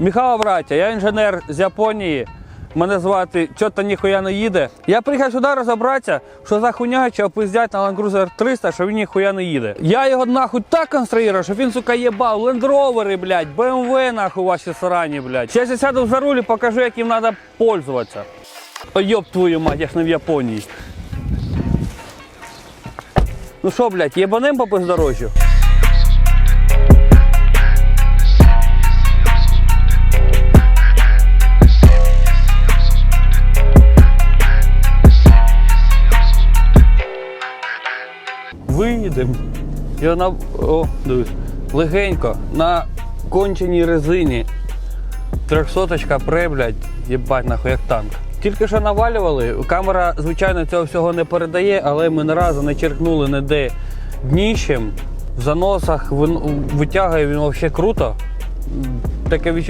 Михайло, браття, я інженер з Японії. Мене звати Чотто ніхуя не їде. Я приїхав сюди розібратися, що за хуйня чи опиздять на Land Cruiser 300, що він ніхуя не їде. Я його нахуй так конструював, що він, сука, Land Rover, блядь, BMW нахуй ваші срані, блядь. Зараз я сяду за руль і покажу, як їм треба пользуватися. Йоб твою мать, я ж не в Японії. Ну що, блядь, єбанем по бездорожжю? Виїдемо. І вона, о, дивись, легенько, на конченій резині. Трьохсоточка пре, їбать нахуй, як танк. Тільки що навалювали, камера, звичайно, цього всього не передає, але ми ні разу не черкнули ніде дніщем. В заносах витягує він взагалі круто. Таке відчуття.